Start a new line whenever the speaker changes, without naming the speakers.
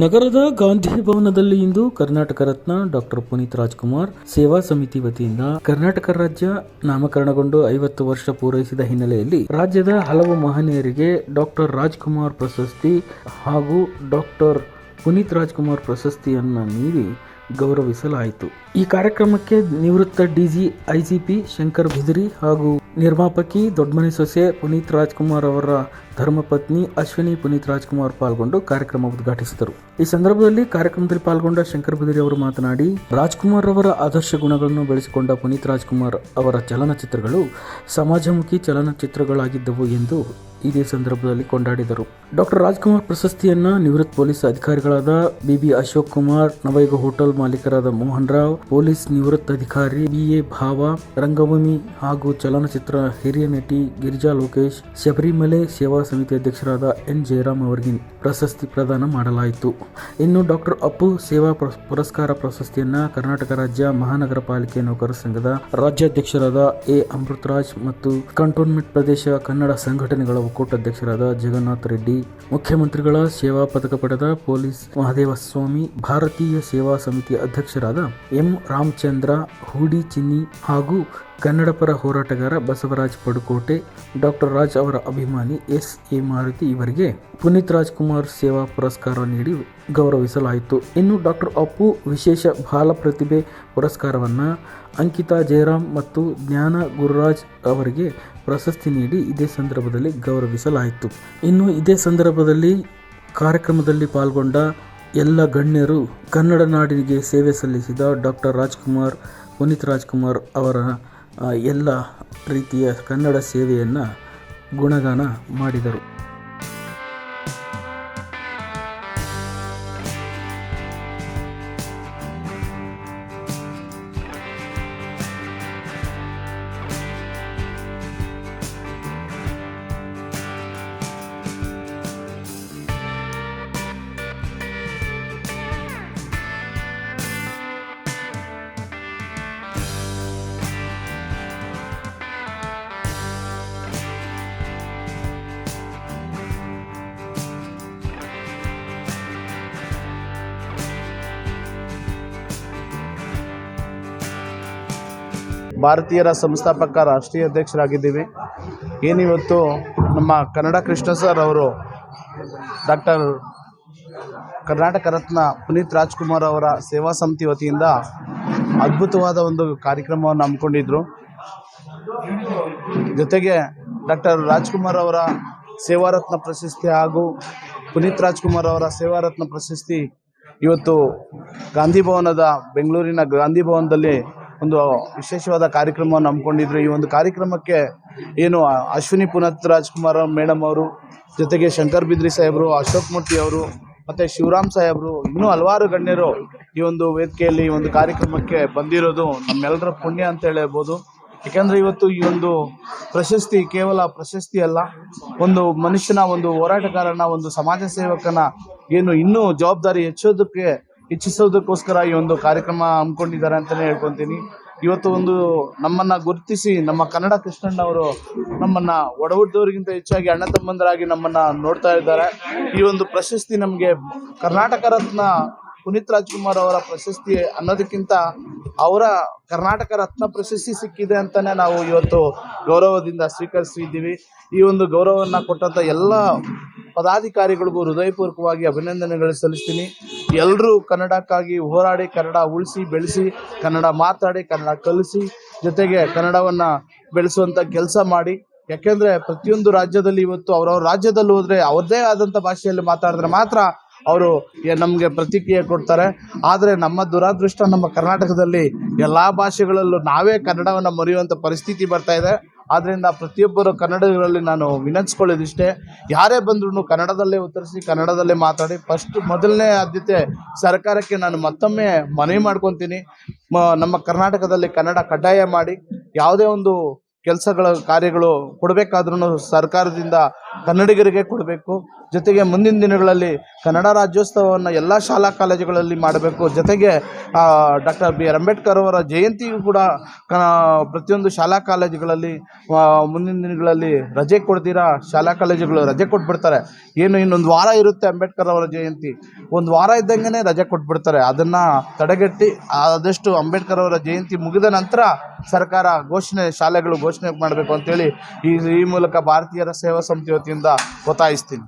ನಗರದ ಗಾಂಧಿ ಭವನದಲ್ಲಿ ಇಂದು ಕರ್ನಾಟಕ ರತ್ನ ಡಾಕ್ಟರ್ ಪುನೀತ್ ರಾಜ್ಕುಮಾರ್ ಸೇವಾ ಸಮಿತಿ ವತಿಯಿಂದ ಕರ್ನಾಟಕ ರಾಜ್ಯ ನಾಮಕರಣಗೊಂಡು ಐವತ್ತು ವರ್ಷ ಪೂರೈಸಿದ ಹಿನ್ನೆಲೆಯಲ್ಲಿ ರಾಜ್ಯದ ಹಲವು ಮಹನೀಯರಿಗೆ ಡಾಕ್ಟರ್ ರಾಜ್ಕುಮಾರ್ ಪ್ರಶಸ್ತಿ ಹಾಗೂ ಡಾಕ್ಟರ್ ಪುನೀತ್ ರಾಜ್ಕುಮಾರ್ ಪ್ರಶಸ್ತಿಯನ್ನು ನೀಡಿ ಗೌರವಿಸಲಾಯಿತು. ಈ ಕಾರ್ಯಕ್ರಮಕ್ಕೆ ನಿವೃತ್ತ ಡಿಜಿ, ಐಜಿಪಿ ಶಂಕರ್ ಬಿದಿರಿ ಹಾಗೂ ನಿರ್ಮಾಪಕಿ ದೊಡ್ಡಮನೆ ಸೊಸೆ ಪುನೀತ್ ರಾಜ್ಕುಮಾರ್ ಅವರ ಧರ್ಮಪತ್ನಿ ಅಶ್ವಿನಿ ಪುನೀತ್ ರಾಜ್ಕುಮಾರ್ ಪಾಲ್ಗೊಂಡು ಕಾರ್ಯಕ್ರಮ ಉದ್ಘಾಟಿಸಿದರು. ಈ ಸಂದರ್ಭದಲ್ಲಿ ಕಾರ್ಯಕ್ರಮದಲ್ಲಿ ಪಾಲ್ಗೊಂಡ ಶಂಕರ್ ಬಿದಿರಿ ಅವರು ಮಾತನಾಡಿ, ರಾಜ್ಕುಮಾರ್ ಅವರ ಆದರ್ಶ ಗುಣಗಳನ್ನು ಬೆಳೆಸಿಕೊಂಡ ಪುನೀತ್ ರಾಜ್ಕುಮಾರ್ ಅವರ ಚಲನಚಿತ್ರಗಳು ಸಮಾಜಮುಖಿ ಚಲನಚಿತ್ರಗಳಾಗಿದ್ದವು ಎಂದು ಇದೇ ಸಂದರ್ಭದಲ್ಲಿ ಕೊಂಡಾಡಿದರು. ಡಾಕ್ಟರ್ ರಾಜ್ಕುಮಾರ್ ಪ್ರಶಸ್ತಿಯನ್ನ ನಿವೃತ್ತ ಪೊಲೀಸ್ ಅಧಿಕಾರಿಗಳಾದ ಬಿಬಿ ಅಶೋಕ್ ಕುಮಾರ್ ನವಯುಗ ಹೋಟೆಲ್ ಮಾಲೀಕರಾದ ಮೋಹನ್ ರಾವ್, ಪೊಲೀಸ್ ನಿವೃತ್ತ ಅಧಿಕಾರಿ ಬಿಎ ಭಾವ, ರಂಗಭೂಮಿ ಹಾಗೂ ಚಲನಚಿತ್ರ ಹಿರಿಯ ನಟಿ ಗಿರಿಜಾ ಲೋಕೇಶ್, ಶಬರಿಮಲೆ ಸೇವಾ ಸಮಿತಿ ಅಧ್ಯಕ್ಷರಾದ ಎನ್. ಜಯರಾಮ್ ಅವರಿಗೆ ಪ್ರಶಸ್ತಿ ಪ್ರದಾನ ಮಾಡಲಾಯಿತು. ಇನ್ನು ಡಾಕ್ಟರ್ ಅಪ್ಪು ಸೇವಾ ಪುರಸ್- ಪುರಸ್ಕಾರ ಪ್ರಶಸ್ತಿಯನ್ನ ಕರ್ನಾಟಕ ರಾಜ್ಯ ಮಹಾನಗರ ಪಾಲಿಕೆ ನೌಕರರ ಸಂಘದ ರಾಜ್ಯಾಧ್ಯಕ್ಷರಾದ ಎ. ಅಮೃತರಾಜ್ ಮತ್ತು ಕಂಟೋನ್ಮೆಂಟ್ ಪ್ರದೇಶ ಕನ್ನಡ ಸಂಘಟನೆಗಳ ಒಕ್ಕೂಟ ಅಧ್ಯಕ್ಷರಾದ ಜಗನ್ನಾಥ್ ರೆಡ್ಡಿ, ಮುಖ್ಯಮಂತ್ರಿಗಳ ಸೇವಾ ಪದಕ ಪಡೆದ ಪೊಲೀಸ್ ಮಹದೇವ ಸ್ವಾಮಿ, ಭಾರತೀಯ ಸೇವಾ ಸಮಿತಿ ಅಧ್ಯಕ್ಷರಾದ ಎಂ ರಾಮಚಂದ್ರ, ಹೂಡಿ ಚಿನ್ನಿ ಹಾಗೂ ಕನ್ನಡ ಪರ ಹೋರಾಟಗಾರ ಬಸವರಾಜ್ ಪಡುಕೋಟೆ, ಡಾಕ್ಟರ್ ರಾಜ್ ಅವರ ಅಭಿಮಾನಿ ಎಸ್. ಎ. ಮಾರುತಿ ಇವರಿಗೆ ಪುನೀತ್ ರಾಜ್ಕುಮಾರ್ ಸೇವಾ ಪುರಸ್ಕಾರ ನೀಡಿ ಗೌರವಿಸಲಾಯಿತು. ಇನ್ನು ಡಾಕ್ಟರ್ ಅಪ್ಪು ವಿಶೇಷ ಬಾಲ ಪ್ರತಿಭೆ ಪುರಸ್ಕಾರವನ್ನು ಅಂಕಿತಾ ಜಯರಾಮ್ ಮತ್ತು ಜ್ಞಾನ ಗುರುರಾಜ್ ಅವರಿಗೆ ಪ್ರಶಸ್ತಿ ನೀಡಿ ಇದೇ ಸಂದರ್ಭದಲ್ಲಿ ಗೌರವಿಸಲಾಯಿತು. ಇನ್ನು ಇದೇ ಸಂದರ್ಭದಲ್ಲಿ ಕಾರ್ಯಕ್ರಮದಲ್ಲಿ ಪಾಲ್ಗೊಂಡ ಎಲ್ಲ ಗಣ್ಯರು ಕನ್ನಡ ನಾಡಿಗೆ ಸೇವೆ ಸಲ್ಲಿಸಿದ ಡಾಕ್ಟರ್ ರಾಜ್ಕುಮಾರ್, ಪುನೀತ್ ರಾಜ್ಕುಮಾರ್ ಅವರ ಎಲ್ಲ ರೀತಿಯ ಕನ್ನಡ ಸೇವೆಯನ್ನು ಗುಣಗಾನ ಮಾಡಿದರು.
ಭಾರತೀಯರ ಸಂಸ್ಥಾಪಕ, ರಾಷ್ಟ್ರೀಯ ಅಧ್ಯಕ್ಷರಾಗಿದ್ದೀವಿ. ಏನಿವತ್ತು ನಮ್ಮ ಕನ್ನಡ ಕೃಷ್ಣ ಸರ್ ಅವರು, ಡಾಕ್ಟರ್ ಕರ್ನಾಟಕ ರತ್ನ ಪುನೀತ್ ರಾಜ್ಕುಮಾರ್ ಅವರ ಸೇವಾ ಸಮಿತಿ ವತಿಯಿಂದ ಅದ್ಭುತವಾದ ಒಂದು ಕಾರ್ಯಕ್ರಮವನ್ನು ಹಮ್ಮಿಕೊಂಡಿದ್ರು. ಜೊತೆಗೆ ಡಾಕ್ಟರ್ ರಾಜ್ಕುಮಾರ್ ಅವರ ಸೇವಾರತ್ನ ಪ್ರಶಸ್ತಿ ಹಾಗೂ ಪುನೀತ್ ರಾಜ್ಕುಮಾರ್ ಅವರ ಸೇವಾರತ್ನ ಪ್ರಶಸ್ತಿ ಇವತ್ತು ಗಾಂಧಿ ಭವನದ ಬೆಂಗಳೂರಿನ ಗಾಂಧಿ ಭವನದಲ್ಲಿ ಒಂದು ವಿಶೇಷವಾದ ಕಾರ್ಯಕ್ರಮವನ್ನು ಹಮ್ಮಿಕೊಂಡಿದ್ರು. ಈ ಒಂದು ಕಾರ್ಯಕ್ರಮಕ್ಕೆ ಏನು ಅಶ್ವಿನಿ ಪುನತ್ ರಾಜ್ಕುಮಾರ್ ಮೇಡಮ್ ಅವರು, ಜೊತೆಗೆ ಶಂಕರ್ ಬಿದ್ರಿ ಸಾಹೇಬರು, ಅಶೋಕ್ ಮೂರ್ತಿ ಅವರು, ಮತ್ತು ಶಿವರಾಮ್ ಸಾಹೇಬರು, ಇನ್ನೂ ಹಲವಾರು ಗಣ್ಯರು ಈ ಒಂದು ವೇದಿಕೆಯಲ್ಲಿ ಈ ಒಂದು ಕಾರ್ಯಕ್ರಮಕ್ಕೆ ಬಂದಿರೋದು ನಮ್ಮೆಲ್ಲರ ಪುಣ್ಯ ಅಂತ ಹೇಳ್ಬೋದು. ಯಾಕೆಂದರೆ ಇವತ್ತು ಈ ಒಂದು ಪ್ರಶಸ್ತಿ ಕೇವಲ ಪ್ರಶಸ್ತಿ ಅಲ್ಲ, ಒಂದು ಮನುಷ್ಯನ ಒಂದು ಹೋರಾಟಗಾರನ, ಒಂದು ಸಮಾಜ ಸೇವಕನ ಏನು ಇನ್ನೂ ಜವಾಬ್ದಾರಿ ಹೆಚ್ಚೋದಕ್ಕೆ ಹೆಚ್ಚಿಸೋದಕ್ಕೋಸ್ಕರ ಈ ಒಂದು ಕಾರ್ಯಕ್ರಮ ಹಮ್ಮಿಕೊಂಡಿದ್ದಾರೆ ಅಂತಲೇ ಹೇಳ್ಕೊತೀನಿ. ಇವತ್ತು ಒಂದು ನಮ್ಮನ್ನ ಗುರುತಿಸಿ, ನಮ್ಮ ಕನ್ನಡ ಕೃಷ್ಣಣ್ಣವರು ನಮ್ಮನ್ನ ಒಡಹುಟ್ಟಿದವರಿಗಿಂತ ಹೆಚ್ಚಾಗಿ ಅಣ್ಣ ತಮ್ಮಂದರಾಗಿ ನಮ್ಮನ್ನ ನೋಡ್ತಾ ಇದ್ದಾರೆ. ಈ ಒಂದು ಪ್ರಶಸ್ತಿ ನಮಗೆ ಕರ್ನಾಟಕ ರತ್ನ ಪುನೀತ್ ರಾಜ್ಕುಮಾರ್ ಅವರ ಪ್ರಶಸ್ತಿ ಅನ್ನೋದಕ್ಕಿಂತ ಅವರ ಕರ್ನಾಟಕ ರತ್ನ ಪ್ರಶಸ್ತಿ ಸಿಕ್ಕಿದೆ ಅಂತಾನೆ ನಾವು ಇವತ್ತು ಗೌರವದಿಂದ ಸ್ವೀಕರಿಸಿದ್ದೀವಿ ಈ ಒಂದು ಗೌರವವನ್ನು ಕೊಟ್ಟಂತ ಎಲ್ಲ ಪದಾಧಿಕಾರಿಗಳಿಗೂ ಹೃದಯಪೂರ್ವಕವಾಗಿ ಅಭಿನಂದನೆಗಳು ಸಲ್ಲಿಸ್ತೀನಿ. ಎಲ್ಲರೂ ಕನ್ನಡಕ್ಕಾಗಿ ಹೋರಾಡಿ, ಕನ್ನಡ ಉಳಿಸಿ, ಬೆಳೆಸಿ, ಕನ್ನಡ ಮಾತಾಡಿ, ಕನ್ನಡ ಕಲಿಸಿ, ಜೊತೆಗೆ ಕನ್ನಡವನ್ನು ಬೆಳೆಸುವಂಥ ಕೆಲಸ ಮಾಡಿ. ಯಾಕೆಂದರೆ ಪ್ರತಿಯೊಂದು ರಾಜ್ಯದಲ್ಲಿ ಇವತ್ತು ಅವ್ರವ್ರ ರಾಜ್ಯದಲ್ಲಿ ಹೋದರೆ ಅವ್ರದ್ದೇ ಆದಂಥ ಭಾಷೆಯಲ್ಲಿ ಮಾತಾಡಿದ್ರೆ ಮಾತ್ರ ಅವರು ನಮಗೆ ಪ್ರತಿಕ್ರಿಯೆ ಕೊಡ್ತಾರೆ. ಆದರೆ ನಮ್ಮ ದುರಾದೃಷ್ಟ ನಮ್ಮ ಕರ್ನಾಟಕದಲ್ಲಿ ಎಲ್ಲ ಭಾಷೆಗಳಲ್ಲೂ ನಾವೇ ಕನ್ನಡವನ್ನು ಮರೆಯುವಂಥ ಪರಿಸ್ಥಿತಿ ಬರ್ತಾ ಇದೆ. ಆದ್ದರಿಂದ ಪ್ರತಿಯೊಬ್ಬರು ಕನ್ನಡಗಳಲ್ಲಿ ನಾನು ವಿನಂತಿಸ್ಕೊಳ್ಳೋದಿಷ್ಟೇ, ಯಾರೇ ಬಂದ್ರೂ ಕನ್ನಡದಲ್ಲೇ ಉತ್ತರಿಸಿ, ಕನ್ನಡದಲ್ಲೇ ಮಾತಾಡಿ ಫಸ್ಟ್ ಮೊದಲನೇ ಆದ್ಯತೆ ಸರ್ಕಾರಕ್ಕೆ ನಾನು ಮತ್ತೊಮ್ಮೆ ಮನವಿ ಮಾಡ್ಕೊತೀನಿ. ನಮ್ಮ ಕರ್ನಾಟಕದಲ್ಲಿ ಕನ್ನಡ ಕಡ್ಡಾಯ ಮಾಡಿ, ಯಾವುದೇ ಒಂದು ಕೆಲಸಗಳ ಕಾರ್ಯಗಳು ಕೊಡಬೇಕಾದ್ರೂ ಸರ್ಕಾರದಿಂದ ಕನ್ನಡಿಗರಿಗೆ ಕೊಡಬೇಕು. ಜೊತೆಗೆ ಮುಂದಿನ ದಿನಗಳಲ್ಲಿ ಕನ್ನಡ ರಾಜ್ಯೋತ್ಸವವನ್ನು ಎಲ್ಲ ಶಾಲಾ ಕಾಲೇಜುಗಳಲ್ಲಿ ಮಾಡಬೇಕು. ಜೊತೆಗೆ ಡಾಕ್ಟರ್ ಬಿ ಆರ್ ಅಂಬೇಡ್ಕರ್ ಅವರ ಜಯಂತಿಯೂ ಕೂಡ ಪ್ರತಿಯೊಂದು ಶಾಲಾ ಕಾಲೇಜುಗಳಲ್ಲಿ ಮುಂದಿನ ದಿನಗಳಲ್ಲಿ ರಜೆ ಕೊಡ್ದಿರಾ ಶಾಲಾ ಕಾಲೇಜುಗಳು ರಜೆ ಕೊಟ್ಬಿಡ್ತಾರೆ. ಏನು ಇನ್ನೊಂದು ವಾರ ಇರುತ್ತೆ ಅಂಬೇಡ್ಕರ್ ಅವರ ಜಯಂತಿ. ಒಂದು ವಾರ ಇದ್ದಂಗೆ ರಜೆ ಕೊಟ್ಬಿಡ್ತಾರೆ. ಅದನ್ನು ತಡೆಗಟ್ಟಿ ಆದಷ್ಟು ಅಂಬೇಡ್ಕರ್ ಅವರ ಜಯಂತಿ ಮುಗಿದ ನಂತರ ಸರ್ಕಾರ ಘೋಷಣೆ, ಶಾಲೆಗಳು ಘೋಷಣೆ ಮಾಡಬೇಕು ಅಂತೇಳಿ ಈ ಈ ಮೂಲಕ ಭಾರತೀಯರ ಸೇವಾ ಸಮಿತಿ ವತಿಯಿಂದ ಒತ್ತಾಯಿಸ್ತೀನಿ.